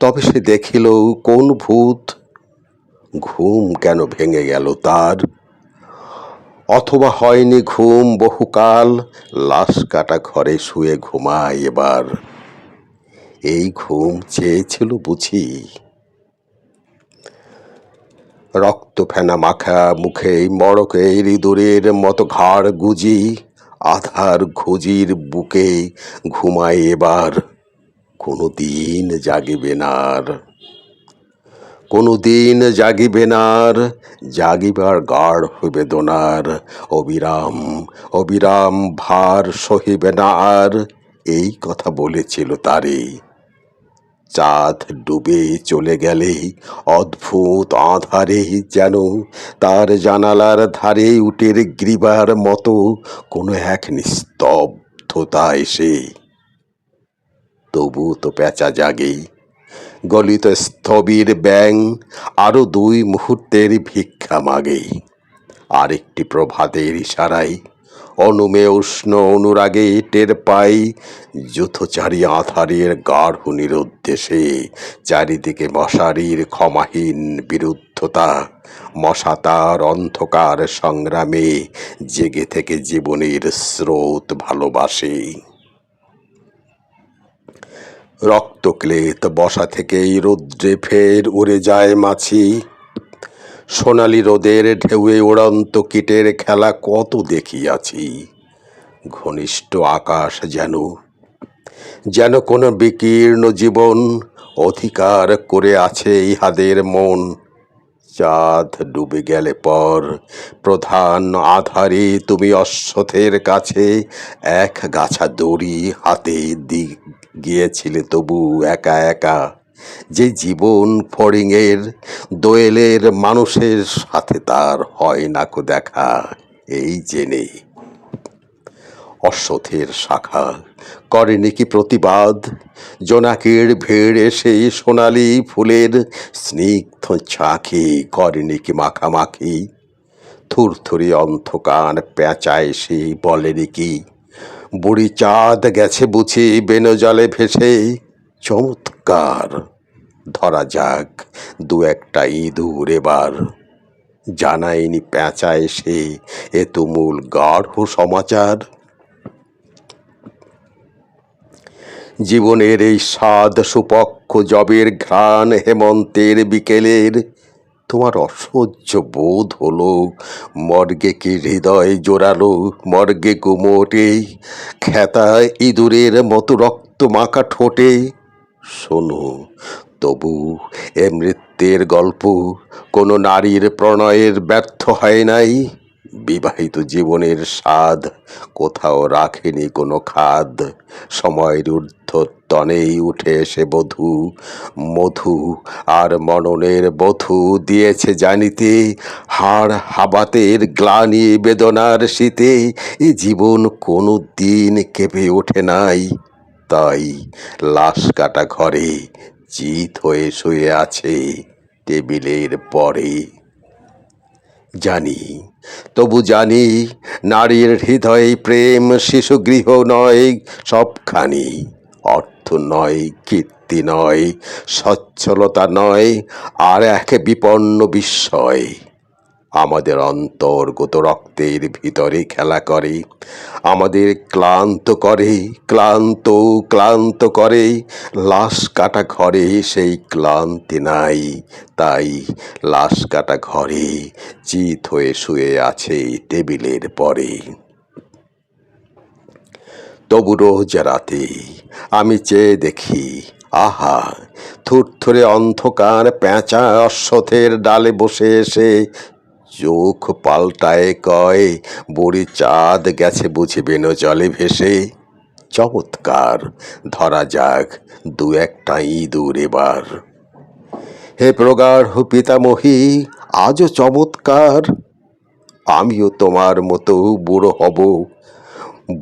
তবে সে দেখিল কোন ভূত ঘুম কেন ভেঙে গেল তার? অথবা হয়নি ঘুম বহুকাল, লাশ কাটা ঘরে শুয়ে ঘুমায় এবার। এই ঘুম চেয়েছিল বুঝি। রক্ত ফেনা মাখা মুখে মড়কে ইঁদুরের মতো ঘাড় গুজি, আধার ঘুজির বুকে ঘুমায় এবার। কোনো দিন জাগিবে নার কোনো দিন জাগিবে নার জাগিবার গাঢ় হইবে দোনার অবিরাম অবিরাম ভার সহিবে না আর, এই কথা বলেছিল তারে। চাঁদ ডুবে চলে গেলে অদ্ভুত আধারে যেন তার জানালার ধারে উটের গ্রীবার মতো কোনো এক নিস্তব্ধতা এসে তবু তো পেঁচা জাগেই। গলিত স্থবির ব্যাং আরও দুই মুহূর্তের ভিক্ষা মাগে আরেকটি প্রভাতের ইশারায় অনুমে উষ্ণ অনুরাগে টের পাই যুথচারী আধারের গাঢ় উদ্দেশ্যে চারিদিকে মশারির ক্ষমাহীন বিরুদ্ধতা, মশাতার অন্ধকার সংগ্রামে জেগে থেকে জীবনের স্রোত ভালোবাসে। রক্তক্লেত বসা থেকেই রৌদ্রে ফের উড়ে যায় মাছি। সোনালি রোদের ঢেউয়ে উড়ন্ত কীটের খেলা কত দেখিয়াছি। ঘনিষ্ঠ আকাশ যেন যেন কোনো বিকীর্ণ জীবন অধিকার করে আছে ইহাদের মন। চাঁদ ডুবে গেলে পর প্রধান আধারে তুমি অশ্বথের কাছে এক গাছা দড়ি হাতে দি গিয়েছিলে তবু একা একা। যে জীবন ফড়িংয়ের দোয়েলের মানুষের সাথে তার হয় না কো দেখা, এই জেনে। অশ্বথের শাখা করেনি কি প্রতিবাদ? জোনাকের ভিড় এসে সোনালি ফুলের স্নিগ্ধ চাকে করেনি কি মাখামাখি? থুরথুরি অন্ধকার পেঁচা এসে বলেনি কি? বুড়ি চাঁদ গেছে বুঝি বেনজলে ভেসে। চমৎকার। ধরা যাক, দু একটা ইঁদুর এবার। জানায়নি প্যাঁচা এসে, এ তুমুল গাঢ় সমাচার। জীবনের এই স্বাদ সুপক্ষ জবের ঘ্রাণ হেমন্তের বিকেলের। তোমার অসহ্য বোধ হলো। মর্গে কি হৃদয় জোরালো? মর্গে গুমোটে খেতা ইঁদুরের মতো রক্ত মাখা ঠোঁটে। শোনো, তবু এ মৃত্যের গল্প। কোনো নারীর প্রণয়ের ব্যর্থ হয় নাই। বিবাহিত জীবনের স্বাদ কোথাও রাখেনি কোনো খাদ। সময়ের ঊর্ধ্বতনেই উঠে এসে বধূ, মধু আর মননের বধূ দিয়েছে জানিতে। হাড় হাবাতের গ্লানি বেদনার শীতে এ জীবন কোনো দিন কেঁপে ওঠে নাই। তাই লাশ কাটা ঘরে, চিত হয়ে শুয়ে আছে টেবিলের পরে। জানি, তবু জানি নারীর হৃদয়ে প্রেম শিশু গৃহ নয়, সবখানি অর্থ নয়, কীর্তি নয়, সচ্ছলতা নয়, আর এক বিপন্ন বিস্ময়। আমাদের অন্তর্গত রক্তের ভিতরে খেলা করে, আমাদের ক্লান্ত করে, ক্লান্ত ক্লান্ত করে। লাশ কাটা ঘরে সেই ক্লান্তি নাই, তাই লাশ কাটা ঘরে চিত হয়ে শুয়ে আছে টেবিলের পরে। তবু রোজ রাতে আমি চেয়ে দেখি, আহা, থুরথুরে অন্ধকার পেঁচা অশ্বথের ডালে বসে এসে চোখ পাল্টায় কয়, বুড়ি চাঁদ গেছে বুঝি বেনো জলে ভেসে। চমৎকার, ধরা যাক দু একটা ইঁদুর এবার। হে প্রগাঢ় পিতামহী, আজও চমৎকার। আমিও তোমার মতো বুড়ো হব।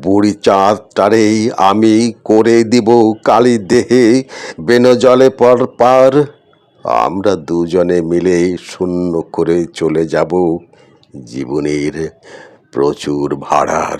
বুড়ি চাঁদটারেই আমি করে দিব কালি দেহে, বেনো জলে পর পার। আমরা দুজনে মিলে শূন্য করে চলে যাব। জীবনের প্রচুর ভাড়ার।